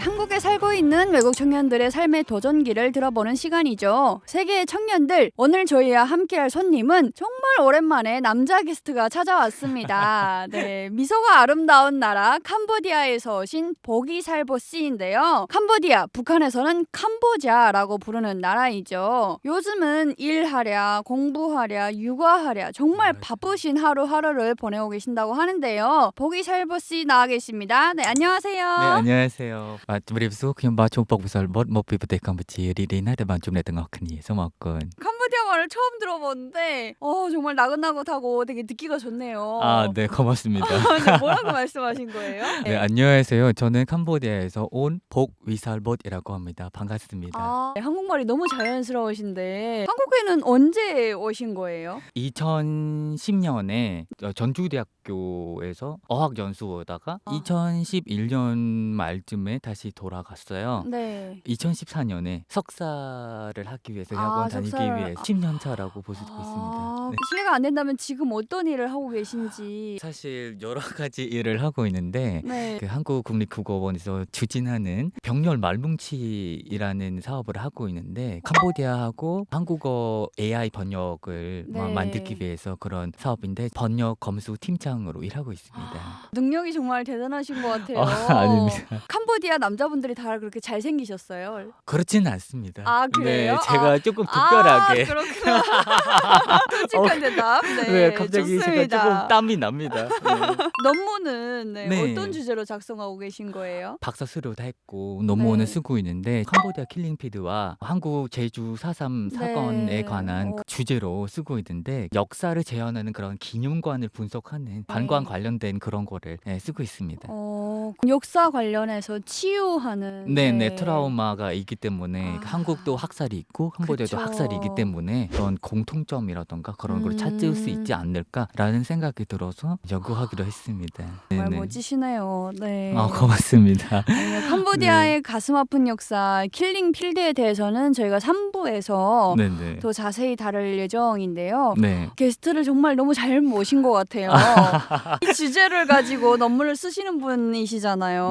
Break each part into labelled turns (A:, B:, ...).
A: 한국에 살고 있는 외국 청년들의 삶의 도전기를 들어보는 시간이죠. 세계의 청년들, 오늘 저희와 함께할 손님은 정말 오랜만에 남자 게스트가 찾아왔습니다. 네, 미소가 아름다운 나라 캄보디아에서 오신 보기살보 씨인데요. 캄보디아, 북한에서는 캄보자라고 부르는 나라이죠. 요즘은 일하랴, 공부하랴, 육아하랴 정말
B: 네.
A: 바쁘신 하루하루를 보내고 계신다고 하는데요. 보기살보 씨 나와 계십니다. 네, 안녕하세요.
B: 네, 안녕하세요. 아, 우리 수호 ខ្ញុំបាទជួងពុកវិសលបុតមកពីប្រទេសកម្ពុជារីករាយណាស់ដែលបានជួបអ្នកទាំងអស់គ្នាសូមអរគុណ
A: 말을 처음 들어보는데 어 정말 나긋나긋하고 되게 듣기가 좋네요.
B: 아, 네, 고맙습니다.
A: 네, 뭐라고 말씀하신 거예요?
B: 네, 안녕하세요. 저는 캄보디아에서 온 복위살봇이라고 합니다. 반갑습니다.
A: 아, 네, 한국말이 너무 자연스러우신데 한국에는 언제 오신 거예요?
B: 2010년에 전주대학교에서 어학 연수 오다가
A: 아.
B: 2011년 말쯤에 다시 돌아갔어요.
A: 네.
B: 2014년에 석사를 하기 위해서
A: 아,
B: 대학원 다니기
A: 석사를-
B: 위해 10년 차라고 볼 수도
A: 아,
B: 있습니다. 네.
A: 실례가 안 된다면 지금 어떤 일을 하고 계신지.
B: 사실 여러 가지 일을 하고 있는데
A: 네.
B: 그 한국국립국어원에서 추진하는 병렬 말뭉치라는 사업을 하고 있는데 캄보디아하고 한국어 AI 번역을 마-
A: 네.
B: 만들기 위해서 그런 사업인데 번역 검수 팀장으로 일하고 있습니다.
A: 능력이 정말 대단하신 것 같아요.
B: 어, 아닙니다.
A: 캄보디아 남자분들이 다 그렇게 잘생기셨어요.
B: 그렇지는 않습니다.
A: 아, 그래요?
B: 네, 제가 조금 특별하게
A: 아, 그렇구나. 솔직한 대답. 네,
B: 네, 갑자기 제가
A: 좋습니다.
B: 조금 땀이 납니다. 네.
A: 논문은 네,
B: 네.
A: 어떤 주제로 작성하고 계신 거예요?
B: 박사 수료도 했고 논문을
A: 네.
B: 쓰고 있는데 캄보디아 킬링피드와 한국 제주 4.3 사건에
A: 네.
B: 관한 그
A: 어.
B: 주제로 쓰고 있는데 역사를 재현하는 그런 기념관을 분석하는 관광
A: 네.
B: 관련된 그런 거를 네, 쓰고 있습니다.
A: 어, 역사 관련해서 치유하는
B: 네,
A: 네.
B: 네, 트라우마가 있기 때문에
A: 아.
B: 한국도 학살이 있고 캄보디아도
A: 그쵸.
B: 학살이 있기 때문에 그런 공통점이라던가 그런 걸 찾을 수
A: 음.
B: 있지 않을까라는 생각이 들어서 연구하기로 했습니다.
A: 정말
B: 네네.
A: 멋지시네요. 네.
B: 아, 고맙습니다.
A: 네, 캄보디아의 가슴 아픈 역사 킬링 필드에 대해서는 저희가 3부에서
B: 네 네.
A: 더 자세히 다룰 예정인데요.
B: 네.
A: 게스트를 정말 너무 잘 모신 것 같아요. 이 주제를 가지고 논문을 쓰시는 분이시잖아요.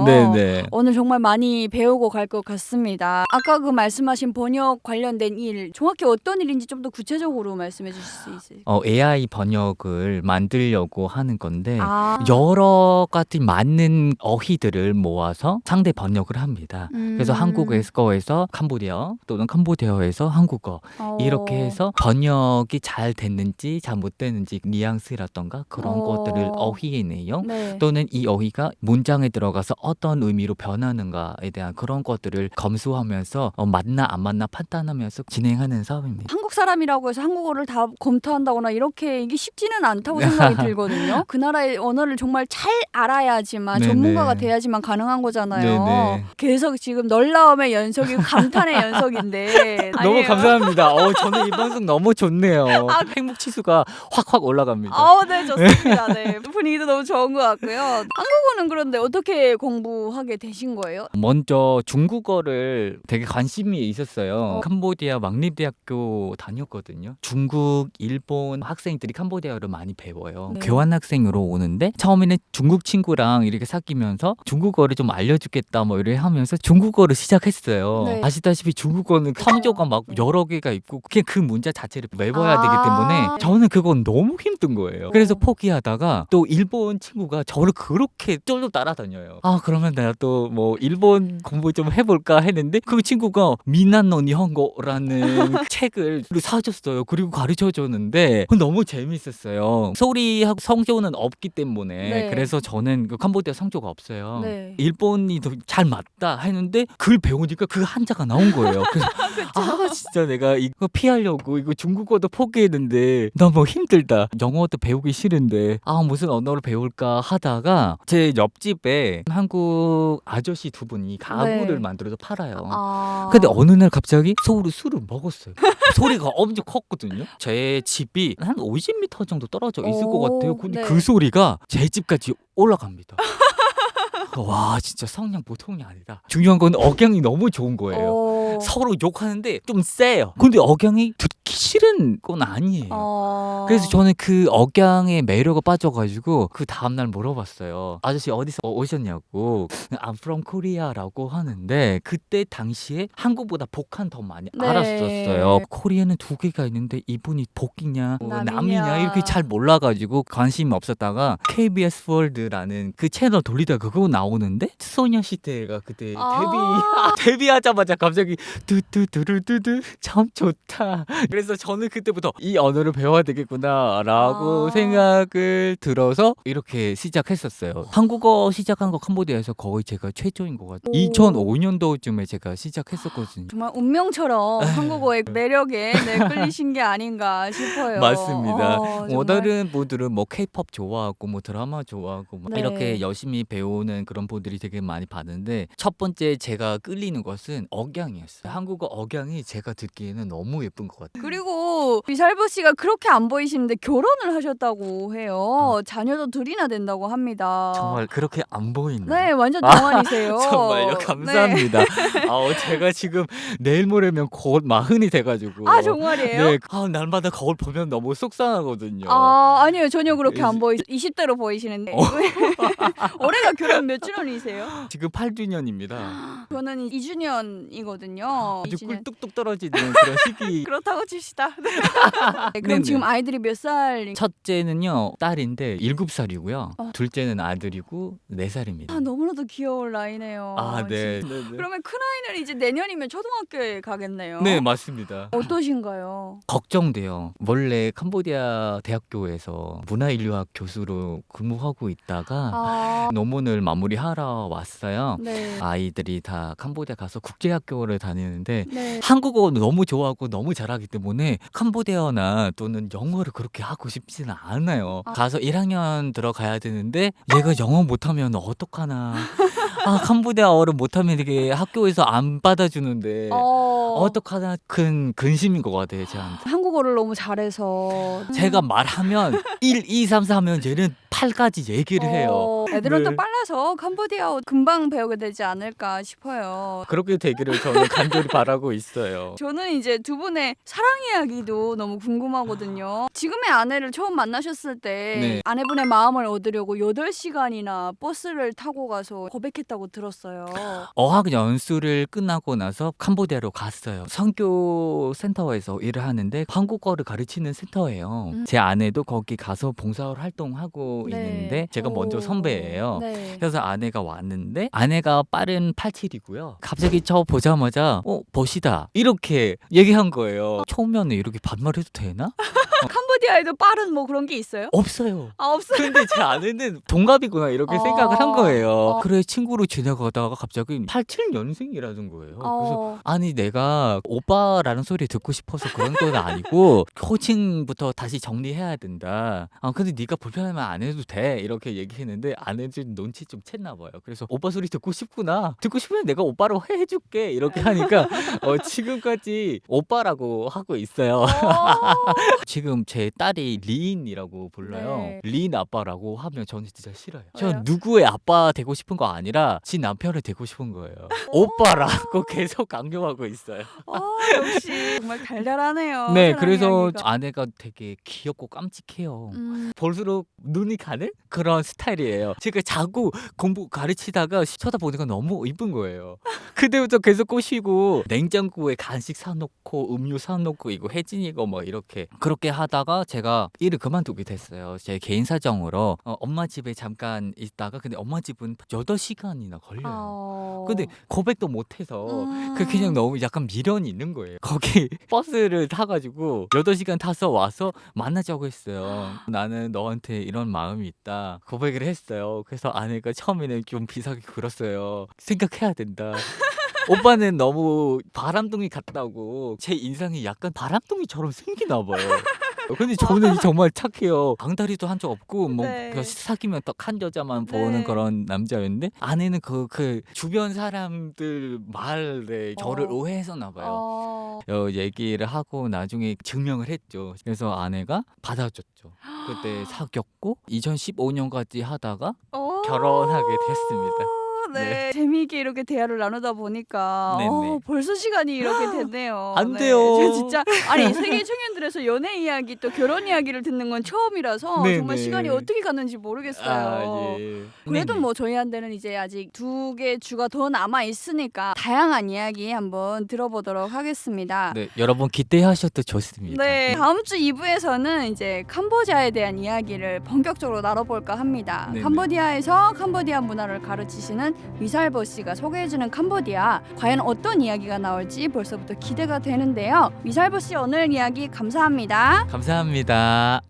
B: 네네.
A: 오늘 정말 많이 배우고 갈 것 같습니다. 아까 그 말씀하신 번역 관련된 일, 정확히 어떤 일인지 좀 더 구체적으로 말씀해 주실 수 있으세요?
B: 어, AI 번역을 만들려고 하는 건데
A: 아,
B: 여러 가지 맞는 어휘들을 모아서 상대 번역을 합니다. 그래서
A: 음.
B: 한국에서 캄보디아 또는 캄보디아에서 한국어
A: 어.
B: 이렇게 해서 번역이 잘 됐는지 잘 못 됐는지 뉘앙스라던가 그런
A: 어.
B: 것들을 어휘의 내용
A: 네.
B: 또는 이 어휘가 문장에 들어가서 어떤 의미로 변하는가에 대한 그런 것들을 검수하면서 어, 맞나 안 맞나 판단하면서 진행하는 사업입니다.
A: 한국 사람이라고 해서 한국어를 다 검토한다거나 이렇게 이게 쉽지는 않다고 생각이 들거든요. 그 나라의 언어를 정말 잘 알아야지만
B: 네네.
A: 전문가가 돼야지만 가능한 거잖아요.
B: 네네.
A: 계속 지금 놀라움의 연속이고 감탄의 연속인데
B: 너무? 감사합니다. 어, 저는 이 방송 너무 좋네요. 행복 지수가 확확 올라갑니다.
A: 아우 네 좋습니다. 네 분위기도 너무 좋은 것 같고요. 한국어는 그런데 어떻게 공부하게 되신 거예요?
B: 먼저 중국어를 되게 관심이 있었어요.
A: 어.
B: 캄보디아 왕립대학교 다녔거든요. 중국, 일본 학생들이 캄보디아어를 많이 배워요.
A: 네.
B: 교환 학생으로 오는데 처음에는 중국 친구랑 이렇게 사귀면서 중국어를 좀 알려주겠다 뭐 이렇게 하면서 중국어를 시작했어요.
A: 네.
B: 아시다시피 중국어는 성조가 막 여러 개가 있고 그게 그 문자 자체를 외워야 되기
A: 아.
B: 때문에 저는 그건 너무 힘든 거예요. 그래서
A: 어.
B: 포기하다가 또 일본 친구가 저를 그렇게 쫄쫄 따라다 녀요. 아 그러면 내가 또 뭐 일본 공부 좀 해볼까 했는데 그 친구가 미난노 니혼고라는 책을 사줬어요. 그리고 가르쳐 줬는데 너무 재밌었어요. 소리하고 성조는 없기 때문에
A: 네.
B: 그래서 저는 그 캄보디아 성조가 없어요.
A: 네.
B: 일본이 더 잘 맞다 했는데 그걸 배우니까 그 한자가 나온 거예요. 그래서 아 진짜 내가 이거 피하려고 이거 중국어도 포기했는데 너무 힘들다. 영어도 배우기 싫은데 아 무슨 언어를 배울까 하다가 제 옆집에 한국 아저씨 두 분이 가구를
A: 네.
B: 만들어서 팔아요.
A: 아.
B: 근데 어느 날 갑자기 서울을 술을 먹었어요. 소리가 엄청 컸거든요. 제 집이 한 50m 정도 떨어져 있을 것
A: 오,
B: 같아요. 근데
A: 네.
B: 그 소리가 제 집까지 올라갑니다. 와 진짜 성량 보통이 아니다. 중요한 건 억양이 너무 좋은 거예요.
A: 어.
B: 서로 욕하는데 좀 세요. 근데 억양이 듣기 싫은 건 아니에요.
A: 어...
B: 그래서 저는 그 억양의 매력에 빠져가지고 그 다음날 물어봤어요. 아저씨 어디서 오셨냐고. I'm from Korea라고 하는데 그때 당시에 한국보다 복한 더 많이
A: 네.
B: 알았었어요. 코리아는 두 개가 있는데 이분이 복이냐 뭐
A: 남이냐.
B: 남이냐 이렇게 잘 몰라가지고 관심이 없었다가 KBS 월드라는 그 채널 돌리다가 그거 나오는데 소녀시대가 그때
A: 아.
B: 데뷔 데뷔하자마자 갑자기 뚜뚜뚜루뚜뚜 참 좋다. 그래서 저는 그때부터 이 언어를 배워야 되겠구나라고
A: 아.
B: 생각을 들어서 이렇게 시작했었어요. 한국어 시작한 거 캄보디아에서 거의 제가 최초인 것 같아요.
A: 오.
B: 2005년도쯤에 제가 시작했었거든요.
A: 정말 운명처럼 한국어의 매력에 네, 끌리신 게 아닌가 싶어요.
B: 맞습니다.
A: 어,
B: 뭐
A: 정말.
B: 다른 분들은 뭐 케이팝 좋아하고 뭐 드라마 좋아하고 막
A: 네.
B: 이렇게 열심히 배우는 그런 분들이 되게 많이 봤는데 첫 번째 제가 끌리는 것은 억양이었어요. 한국어 억양이 제가 듣기에는 너무 예쁜 것 같아요.
A: 그리고 비살보 씨가 그렇게 안 보이시는데 결혼을 하셨다고 해요. 자녀도 둘이나 된다고 합니다.
B: 어. 정말 그렇게 안 보이나요?
A: 네, 완전
B: 아,
A: 동안이세요.
B: 정말요?
A: 네.
B: 감사합니다. 아, 어, 제가 지금 내일 모레면 곧 마흔이 돼가지고.
A: 아 정말이에요?
B: 네, 아, 날마다 거울 보면 너무 속상하거든요.
A: 아 아니요 전혀 그렇게 안
B: 이제-
A: 보이 20대로 보이시는데
B: 어.
A: 올해가 결혼 몇 주년이세요?
B: 지금 8주년입니다.
A: 저는 2주년이거든요.
B: 아주 꿀 뚝뚝 떨어지는 그런 시기.
A: 그렇다고 칩시다. 네, 그럼
B: 네네.
A: 지금 아이들이 몇 살?
B: 첫째는요 딸인데 7살이고요.
A: 어.
B: 둘째는 아들이고 4살입니다.
A: 아 너무나도 귀여울 나이네요.
B: 아, 네.
A: 진짜.
B: 네, 네.
A: 그러면 큰 아이는 이제 내년이면 초등학교에 가겠네요.
B: 네, 맞습니다.
A: 어떠신가요?
B: 걱정돼요. 원래 캄보디아 대학교에서 문화인류학 교수로 근무하고 있다가
A: 아,
B: 논문을 마무리하러 왔어요.
A: 네.
B: 아이들이 다 캄보디아 가서 국제학교를 다니는데
A: 네.
B: 한국어 너무 좋아하고 너무 잘하기 때문에 캄보디아나 또는 영어를 그렇게 하고 싶지는 않아요.
A: 아.
B: 가서 1학년 들어가야 되는데 얘가 영어 못하면 어떡하나. 아 캄보디아어를 못하면 이게 학교에서 안 받아주는데
A: 어,
B: 어떡하나 큰 근심인 것 같아요 저한테.
A: 한국어를 너무 잘해서
B: 제가 말하면 1, 2, 3, 4 하면 쟤는 8까지 얘기를 해요.
A: 어, 애들은 또
B: 네.
A: 빨라서 캄보디아어 금방 배우게 되지 않을까 싶어요.
B: 그렇게 되기를 저는 간절히 바라고 있어요.
A: 저는 이제 두 분의 사랑 이야기도 너무 궁금하거든요. 지금의 아내를 처음 만나셨을 때
B: 네.
A: 아내분의 마음을 얻으려고 8시간이나 버스를 타고 가서 고백했다고 들었어요.
B: 어학 연수를 끝나고 나서 캄보디아로 갔어요. 선교 센터에서 일을 하는데 한국어를 가르치는 센터예요.
A: 음.
B: 제 아내도 거기 가서 봉사 활동하고
A: 네.
B: 있는데 제가 먼저
A: 오.
B: 선배 예요.
A: 네.
B: 그래서 아내가 왔는데 아내가 빠른 87이고요. 갑자기 저 보자마자 어 보시다 이렇게 얘기한 거예요. 처음에는 이렇게 반말해도 되나?
A: 캄보디아에도 빠른 뭐 그런 게 있어요?
B: 없어요.
A: 아 없어요.
B: 근데 제 아내는 동갑이구나 이렇게
A: 어.
B: 생각을 한 거예요.
A: 어.
B: 그래 친구로 지내가다가 갑자기 87년생이라는 거예요. 그래서
A: 어.
B: 아니 내가 오빠라는 소리 듣고 싶어서 그런 건 아니고 호칭부터 다시 정리해야 된다. 아 근데 네가 불편하면 안 해도 돼 이렇게 얘기했는데 아내들 눈치 좀 챘나 봐요. 그래서 오빠 소리 듣고 싶구나. 듣고 싶으면 내가 오빠로 해줄게 이렇게 하니까 어, 지금까지 오빠라고 하고 있어요.
A: 어.
B: 지금 제 딸이 리인이라고 불러요.
A: 네.
B: 리인 아빠라고 하면 저는 진짜 싫어요.
A: 왜요?
B: 전 누구의 아빠 되고 싶은 거 아니라 지 남편을 되고 싶은 거예요. 오빠라고 계속 강조하고 있어요.
A: 어, 역시 정말 달달하네요.
B: 네, 그래서
A: 이야기가.
B: 아내가 되게 귀엽고 깜찍해요.
A: 음,
B: 볼수록 눈이 가는 그런 스타일이에요. 제가 자꾸 공부 가르치다가 쳐다보니까 너무 이쁜 거예요. 그때부터 계속 꼬시고 냉장고에 간식 사놓고 음료 사놓고 이거 혜진이가 뭐 이렇게 그렇게 하다가 제가 일을 그만두게 됐어요. 제 개인 사정으로 어, 엄마 집에 잠깐 있다가 근데 엄마 집은 8시간이나 걸려요.
A: 어.
B: 근데 고백도 못해서
A: 음.
B: 그 그냥 너무 약간 미련이 있는 거예요. 거기 버스를 타가지고 8시간 타서 와서 만나자고 했어요. 나는 너한테 이런 마음이 있다. 고백을 했어요. 그래서 아내가 처음에는 좀 비싸게 굴었어요. 생각해야 된다. 오빠는 너무 바람둥이 같다고 제 인상이 약간 바람둥이처럼 생기나 봐요. 근데 저는 정말 착해요. 방다리도 한 적 없고 뭐
A: 네.
B: 그냥 사귀면 딱 한 여자만 보는
A: 네.
B: 그런 남자였는데 아내는 그 그 주변 사람들 말에 저를
A: 어.
B: 오해했었나 봐요.
A: 어.
B: 어, 얘기를 하고 나중에 증명을 했죠. 그래서 아내가 받아줬죠. 그때 사귀었고 2015년까지 하다가
A: 어.
B: 결혼하게 됐습니다.
A: 네. 재미있게 이렇게 대화를 나누다 보니까
B: 네네.
A: 어, 벌써 시간이 이렇게 됐네요.
B: 안
A: 네.
B: 돼요.
A: 저 진짜 아니 세계 청년들에서 연애 이야기 또 결혼 이야기를 듣는 건 처음이라서
B: 네네.
A: 정말 시간이 어떻게 갔는지 모르겠어요.
B: 아, 예.
A: 그래도
B: 네네.
A: 뭐 저희한테는 이제 아직 두 개 주가 더 남아 있으니까 다양한 이야기 한번 들어보도록 하겠습니다.
B: 네, 여러분 기대하셔도 좋습니다.
A: 네, 다음 주 2부에서는 이제 캄보디아에 대한 이야기를 본격적으로 나눠볼까 합니다.
B: 네네.
A: 캄보디아에서 캄보디아 문화를 가르치시는 미살버 씨가 소개해주는 캄보디아 과연 어떤 이야기가 나올지 벌써부터 기대가 되는데요. 미살버 씨 오늘 이야기 감사합니다.
B: 감사합니다.